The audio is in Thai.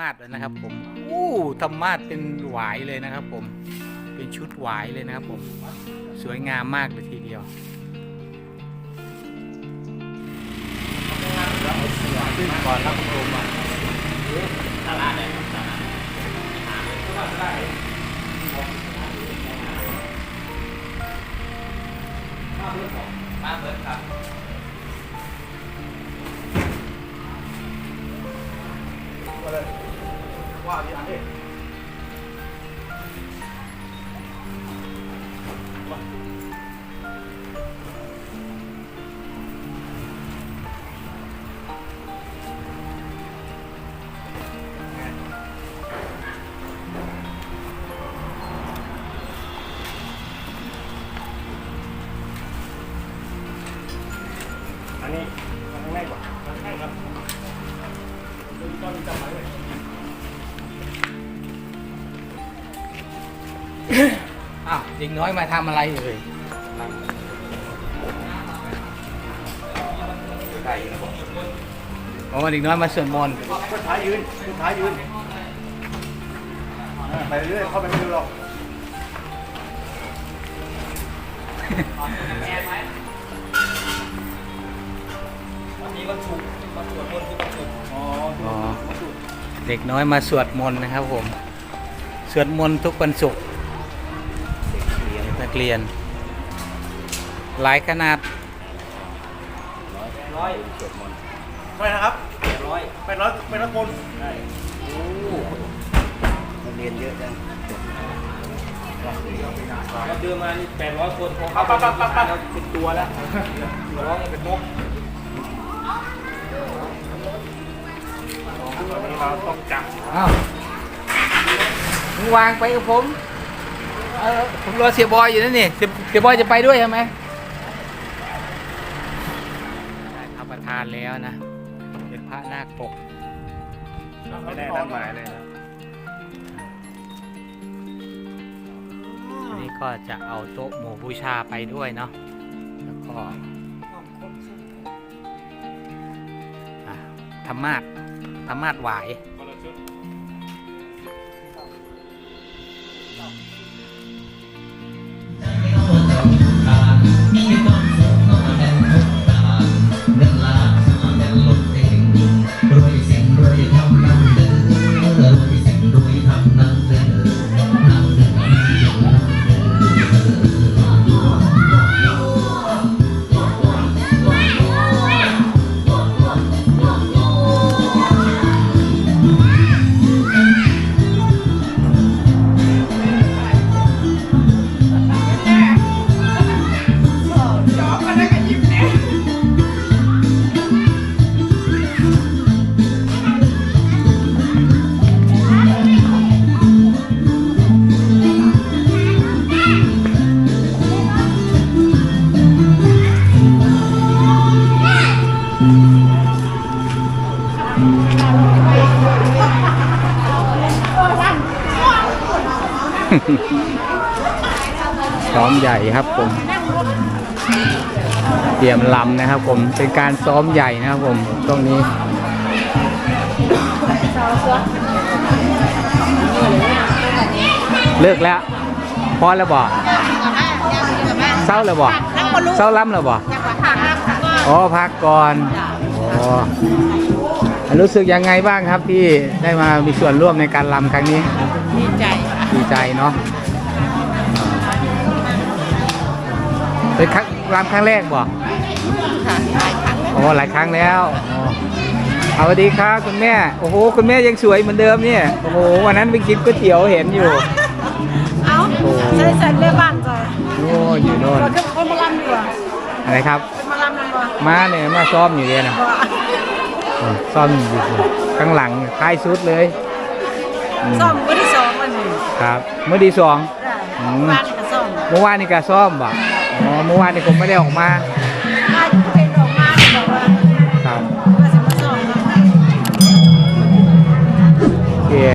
มาดเลยนะครับ ผมอู้ธรรมาดเป็นหวายเลยนะครับ ผมเป็นชุดหวายเลยนะครับ ผม สวยงามมากเลยทีเดียวขึ้นก่อนครับผมอะอันนี้มันง่ายกว่าง่ายครับ ตอนนี้จำไว้เลย อ้าวเด็กน้อยมาทำอะไรเอ่ยไก่นะผมโอ้เด็กน้อยมาสวดมนต์สุดท้ายยืนสุดท้ายยืนไปเรื่อยเข้าไปไม่ดูหรอกวันนี้วันศุกร์วันสวดมนต์ทุกวันศุกร์อ๋ออ๋อ เด็กน้อยมาสวดมนต์นะครับผม สวดมนต์ทุกวันศุกร์นั กเรียน หลายขนาดร้อยเท่าไหร่นะครับแปดร้อยแปดร้อยแปดร้อยคนใช่โอ้นักเรียนเยอะจังแล้วเดินมานี่แปดร้อยคนพอเข้าไปแล้วเป็นตัวแล้วร้องเป็นนกเราต้องจับอ้าวมึงวางไปกับผม เออผมรอเสียบอยอยู่นั่นนี่เสียเสียบอยจะไปด้วยใช่ไหมได้พระประธานแล้วนะ เป็นพระนาคปกไม่ได้ตั้งหมายเลยนะอันนี้ก็จะเอาโต๊ะหมู่บูชาไปด้วยเนาะ แล้วก็อะธรรมาสธรรมาสหวาย ซ้อมใหญ่ครับผม เตรียมลำนะครับผม เป็นการซ้อมใหญ่นะครับผมตรงนี้เลิกแล้วพอแล้วบอกเศร้าแล้วบอกเศร้าล้ำแล้วบอก อ๋อพักก่อนอ๋อรู้สึกยังไงบ้างครับที่ได้มามีส่วนร่วมในการลำครั้งนี้ดีใจดีใจเนาะเป็นครั้งรำครั้งแรกบ่ค่ะหลายครั้งโอ้หลายครั้งแล้วอ๋อเอาสวัสดีครับคุณแม่ โอ้โห คุณแม่ยังสวยเหมือนเดิมเนี่ย โอ้โห วันนั้นไปกินก๋วยเตี๋ยวเห็นอยู่ เอาโอ้ใส่ใส่เรือบ้านจ้ะโอ้อยู่โน่นเราคือคนมาลำดีกว่าอะไรครับเป็น มาลำดีกว่ามาเนี่ยมาซ้อมอยู่เนี่ยนะบ่อ๋อซ้อมอยู่ข้างหลังท้ายสุดเลยอืมซ่อมวันที่สองวันนี้ครับเมื่อดีสองได้อืมบ้านก็ซ่อมเมื่อวานนี่ก็ซ้อมบ่อ๋อเมื่อวานนี่ผมไม่ได้ออกมาอะ